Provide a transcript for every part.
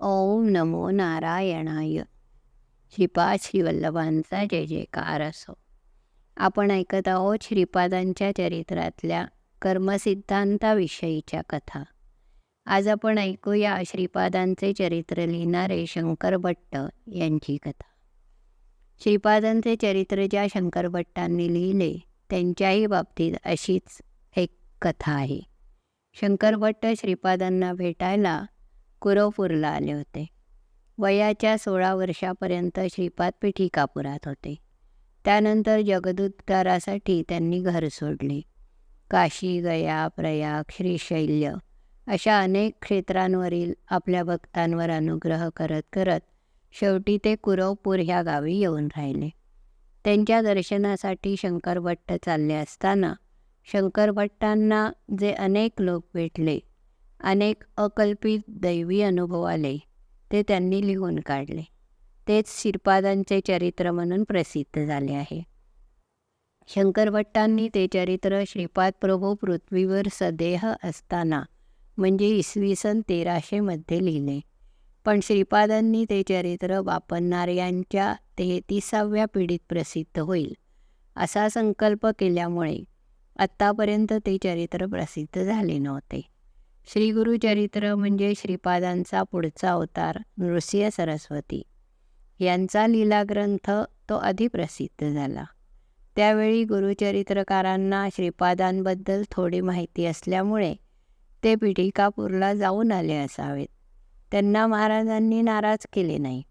ओम नमो नारायणाय श्रीपाद श्रीवल्लभांचा जय जयकार असो आपण ऐकत आहोत श्रीपादांच्या चरित्रातल्या कर्मसिद्धांताविषयीच्या कथा. आज आपण ऐकूया श्रीपादांचे चरित्र लिहिणारे शंकर भट्ट यांची कथा. श्रीपादांचे चरित्र ज्या शंकर भट्टांनी लिहिले त्यांच्याही बाबतीत अशीच एक कथा आहे. शंकर भट्ट श्रीपादांना भेटायला कुरवपूरला आले होते. वयाच्या सोळा वर्षापर्यंत श्रीपाद पिठिकापुरात होते. त्यानंतर जगदुद्धारासाठी त्यांनी घर सोडले. काशी गया प्रयाग श्रीशैल्य अशा अनेक क्षेत्रांवरील आपल्या भक्तांवर अनुग्रह करत करत शेवटी ते कुरवपूर ह्या गावी येऊन राहिले. त्यांच्या दर्शनासाठी शंकरभट्ट चालले असताना शंकरभट्टांना जे अनेक लोक भेटले अनेक अकल्पित दैवी अनुभव आले. ते त्यांनी लिहून काढले. तेच श्रीपादांचे चरित्र म्हणून प्रसिद्ध झाले आहे. शंकरभट्टांनी ते चरित्र श्रीपाद प्रभू पृथ्वीवर सदेह असताना म्हणजे इसवी सन तेराशेमध्ये लिहिले. पण श्रीपादांनी ते चरित्र वापरणाऱ्यांच्या तेहतीसाव्या पिढीत प्रसिद्ध होईल असा संकल्प केल्यामुळे आत्तापर्यंत ते चरित्र प्रसिद्ध झाले नव्हते. श्री गुरुचरित्र म्हणजे श्रीपादांचा पुढचा अवतार नृसिंह सरस्वती. यांचा लीला ग्रंथ तो अधिप्रसिद्ध झाला. त्यावेळी गुरुचरित्रकारांना श्रीपादांबद्दल थोडी माहिती असल्यामुळे ते पिठिकापूरला जाऊन आले असावेत. त्यांना महाराजांनी नाराज केले नाही.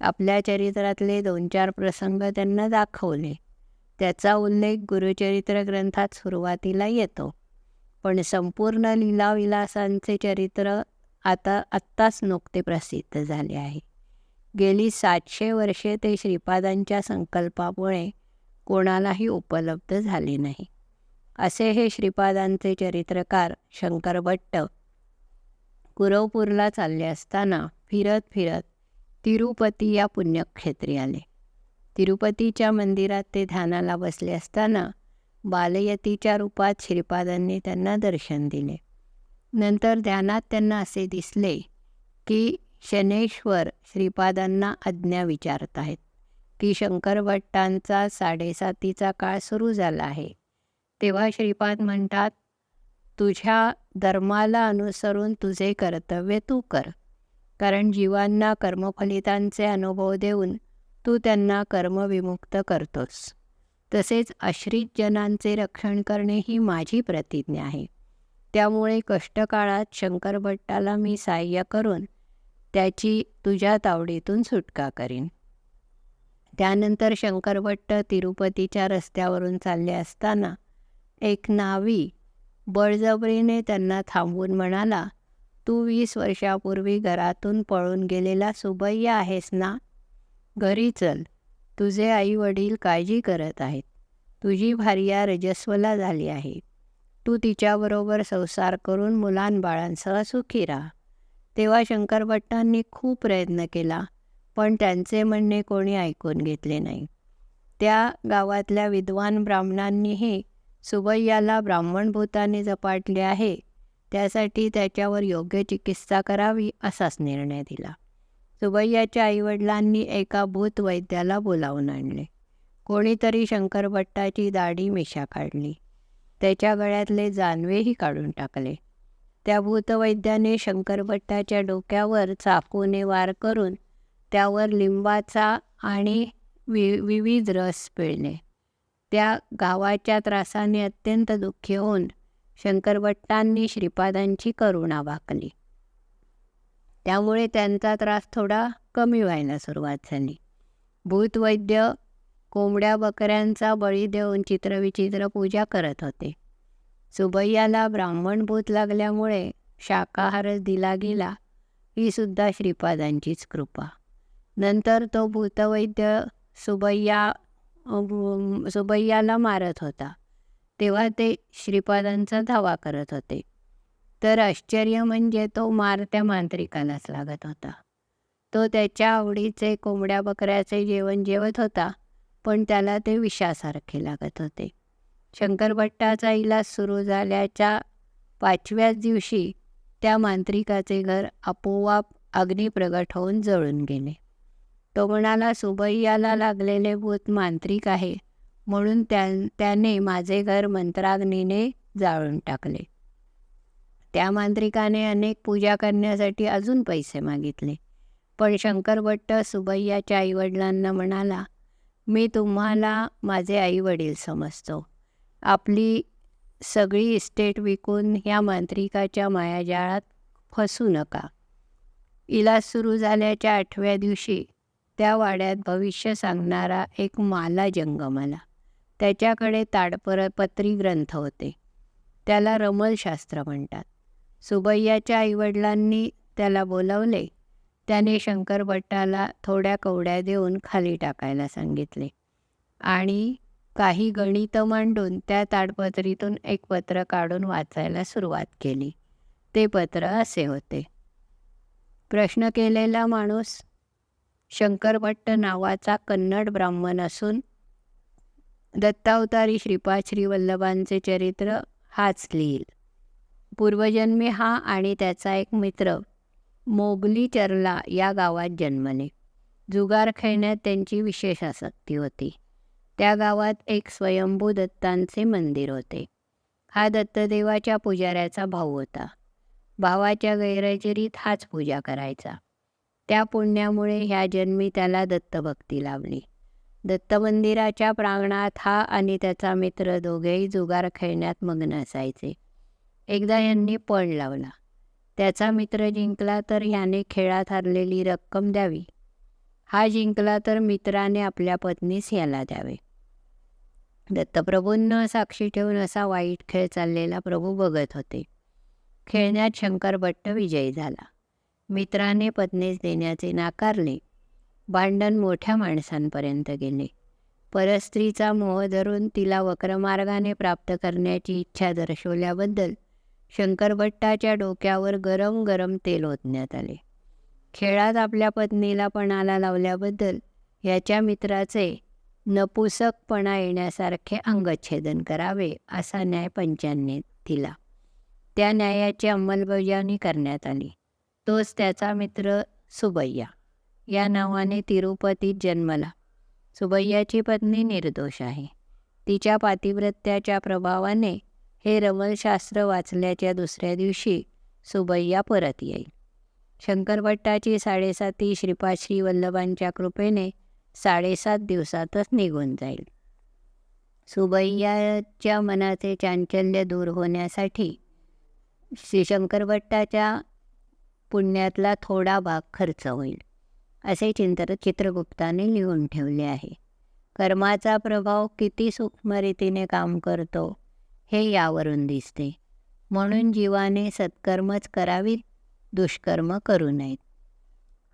आपल्या चरित्रातले दोन चार प्रसंग त्यांना दाखवले. त्याचा उल्लेख गुरुचरित्र ग्रंथात सुरुवातीला येतो. पण संपूर्ण लीलाविलासांचे चरित्र आता आत्ताच नुकते प्रसिद्ध झाले आहे. गेली सातशे वर्षे ते श्रीपादांच्या संकल्पामुळे कोणालाही उपलब्ध झाले नाही. असे हे श्रीपादांचे चरित्रकार शंकर भट्ट कुरवपूरला चालले असताना फिरत फिरत तिरुपती या पुण्यक्षेत्री आले. तिरुपतीच्या मंदिरात ते ध्यानाला बसले असताना बालयतीच्या रूपात श्रीपादांनी त्यांना दर्शन दिले. नंतर ध्यानात त्यांना असे दिसले की शनेश्वर श्रीपादांना आज्ञा विचारत आहेत की शंकर भट्टांचा साडेसातीचा काळ सुरू झाला आहे. तेव्हा श्रीपाद म्हणतात तुझ्या धर्माला अनुसरून तुझे कर्तव्य तू कर कारण जीवांना कर्मफलितांचे अनुभव देऊन तू त्यांना कर्मविमुक्त करतोस. तसेच आश्रित जनांचे रक्षण करणे ही माझी प्रतिज्ञा आहे. त्यामुळे कष्टकाळात शंकरभट्टाला मी सहाय्य करून त्याची तुझ्या तावडीतून सुटका करीन. त्यानंतर शंकरभट्ट तिरुपतीच्या रस्त्यावरून चालले असताना एक नावी बळजबरीने त्यांना थांबवून म्हणाला तू वीस वर्षापूर्वी घरातून पळून गेलेला सुबय्या आहेस ना? घरी चल. तुझे आई वडील काळजी करत आहेत. तुझी भार्या रजस्वला झाली आहे. तू तिच्याबरोबर संसार करून मुलांबाळांसह सुखी राहा. तेव्हा शंकरभट्टांनी खूप प्रयत्न केला पण त्यांचे म्हणणे कोणी ऐकून घेतले नाही. त्या गावातल्या विद्वान ब्राह्मणांनीही सुबय्याला ब्राह्मणभूताने झपाटले आहे त्यासाठी त्याच्यावर योग्य चिकित्सा करावी असाच निर्णय दिला. सुबय्याच्या आईवडिलांनी एका भूतवैद्याला बोलावून आणले. कोणीतरी शंकरभट्टाची दाढी मिशा काढली. त्याच्या गळ्यातले जानवेही काढून टाकले. त्या भूतवैद्याने शंकरभट्टाच्या डोक्यावर चाकूने वार करून त्यावर लिंबाचा आणि वि विविध रस पिळले. त्या गावाच्या त्रासाने अत्यंत दुःखी होऊन शंकरभट्टांनी श्रीपादांची करुणा वाकली. त्यामुळे त्यांचा त्रास थोडा कमी व्हायला सुरुवात झाली. भूतवैद्य कोंबड्या बकऱ्यांचा बळी देऊन चित्रविचित्र पूजा करत होते. सुबैयाला ब्राह्मण भूत लागल्यामुळे शाकाहारच दिला गेला ही सुद्धा श्रीपादांचीच कृपा. नंतर तो भूतवैद्य सुबैया सुबैयाला मारत होता. तेव्हा ते श्रीपादांचा धावा करत होते. तर आश्चर्य म्हणजे तो मार त्या मांत्रिकालाच लागत होता. तो त्याच्या आवडीचे कोंबड्या बकऱ्याचे जेवण जेवत होता पण त्याला ते विषासारखे लागत होते. शंकरभट्टाचा इलाज सुरू झाल्याच्या पाचव्याच दिवशी त्या मांत्रिकाचे घर आपोआप अग्निप्रगट होऊन जळून गेले. तो म्हणाला सुबैयाला लागलेले भूत मांत्रिक आहे म्हणून त्या त्याने माझे घर मंत्राग्नीने जाळून टाकले. त्या मांत्रिकाने अनेक पूजा करण्यासाठी अजून पैसे मागितले. पण शंकरभट्ट सुबैयाच्या आईवडिलांना म्हणाला मी तुम्हाला माझे आईवडील समजतो. आपली सगळी इस्टेट विकून ह्या मांत्रिकाच्या मायाजाळात फसू नका. इलाज सुरू झाल्याच्या आठव्या दिवशी त्या वाड्यात भविष्य सांगणारा एक माला जंगमाला त्याच्याकडे ताडपर पत्री ग्रंथ होते. त्याला रमलशास्त्र म्हणतात. सुबैयाच्या आईवडिलांनी त्याला बोलवले. त्याने शंकरभट्टाला थोड्या कवड्या देऊन खाली टाकायला सांगितले. आणि काही गणितं मांडून त्या ताडपत्रीतून एक पत्र काढून वाचायला सुरुवात केली. ते पत्र असे होते. प्रश्न केलेला माणूस शंकरभट्ट नावाचा कन्नड ब्राह्मण असून दत्तावतारी श्रीपाद श्रीवल्लभांचे चरित्र हाच लिहिल. पूर्वजन्मी हा आणि त्याचा एक मित्र मोगली चरला या गावात जन्मले. जुगार खेळण्यात त्यांची विशेष आसक्ती होती. त्या गावात एक स्वयंभू दत्तांचे मंदिर होते. हा दत्तदेवाच्या पुजाऱ्याचा भाऊ होता. भावाच्या गैरहजेरीत हाच पूजा करायचा. त्या पुण्यामुळे ह्या जन्मी त्याला दत्तभक्ती लाभली. दत्त मंदिराच्या प्रांगणात हा आणि त्याचा मित्र दोघेही जुगार खेळण्यात मग्न असायचे. एकदा यांनी पळ लावला. त्याचा मित्र जिंकला तर ह्याने खेळात हरलेली रक्कम द्यावी. हा जिंकला तर मित्राने आपल्या पत्नीस याला द्यावे. दत्तप्रभूंना साक्षी ठेवून असा वाईट खेळ चाललेला प्रभू बघत होते. खेळण्यात शंकर भट्ट विजयी झाला. मित्राने पत्नीस देण्याचे नाकारले. भांडण मोठ्या माणसांपर्यंत गेले. परस्त्रीचा मोह धरून तिला वक्रमार्गाने प्राप्त करण्याची इच्छा दर्शवल्याबद्दल शंकरभट्टाच्या डोक्यावर गरम गरम तेल ओतण्यात आले. खेळात आपल्या पत्नीला पणाला लावल्याबद्दल याच्या मित्राचे नपुसकपणा येण्यासारखे अंगच्छेदन करावे असा न्याय पंचांनी दिला. त्या न्यायाची अंमलबजावणी करण्यात आली. तोच त्याचा मित्र सुबैया. या नावाने तिरुपतीत जन्मला. सुबैयाची पत्नी निर्दोष आहे. तिच्या पातिव्रत्याच्या प्रभावाने हे रमलशास्त्र वाचल्याच्या दुसऱ्या दिवशी सुबैया परत येईल. शंकरभट्टाची साडेसाती श्रीपाद वल्लभांच्या कृपेने साडेसात दिवसातच निघून जाईल. सुबैयाच्या मनाचे चांचल्य दूर होण्यासाठी श्री शंकरभट्टाच्या पुण्यातला थोडा भाग खर्च होईल असे चिंतर चित्रगुप्ताने लिहून ठेवले आहे. कर्माचा प्रभाव किती सूक्ष्मरीतीने काम करतो हे यावरून दिसते. म्हणून जीवाने सत्कर्मच करावीत दुष्कर्म करू नयेत.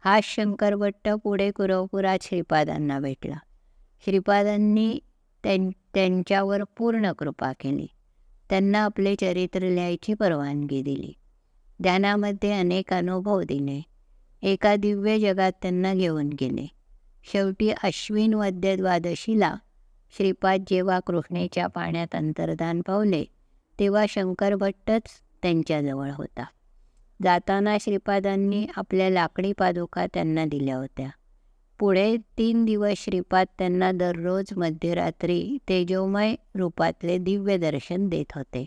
हा शंकरभट्ट पुढे कुरवपुरात श्रीपादांना भेटला. श्रीपादांनी त्यां त्यांच्यावर पूर्ण कृपा केली. त्यांना आपले चरित्र लिहायची परवानगी दिली. ध्यानामध्ये अनेक अनुभव दिले. एका दिव्य जगात त्यांना घेऊन गेले. शेवटी अश्विन वद्य द्वादशीला श्रीपाद जेव्हा कृष्णेच्या पाण्यात अंतर्धान पावले तेव्हा शंकर भट्टच त्यांच्याजवळ होता. जाताना श्रीपादांनी आपल्या लाकडी पादुका त्यांना दिल्या होत्या. पुढे तीन दिवस श्रीपाद त्यांना दररोज मध्यरात्री तेजोमय रूपातले दिव्य दर्शन देत होते.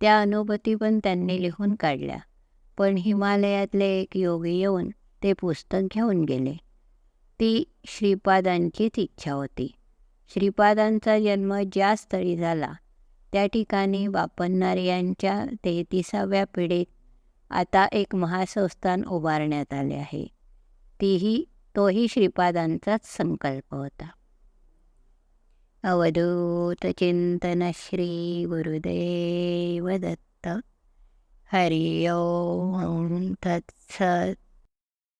त्या अनुभूती पण त्यांनी लिहून काढल्या. पण हिमालयातले एक योगी येऊन ते पुस्तक घेऊन गेले. ती श्रीपादांचीच इच्छा होती. श्रीपादांचा जन्म ज्या स्थळी झाला त्या ठिकाणी बापन्नार यांच्या तेहतीसाव्या पिढीत आता एक महासंस्थान उभारण्यात आले आहे. तीही तोही श्रीपादांचाच संकल्प होता. अवधूत चिंतन श्री गुरुदेव दत्त. हरि तत्सत.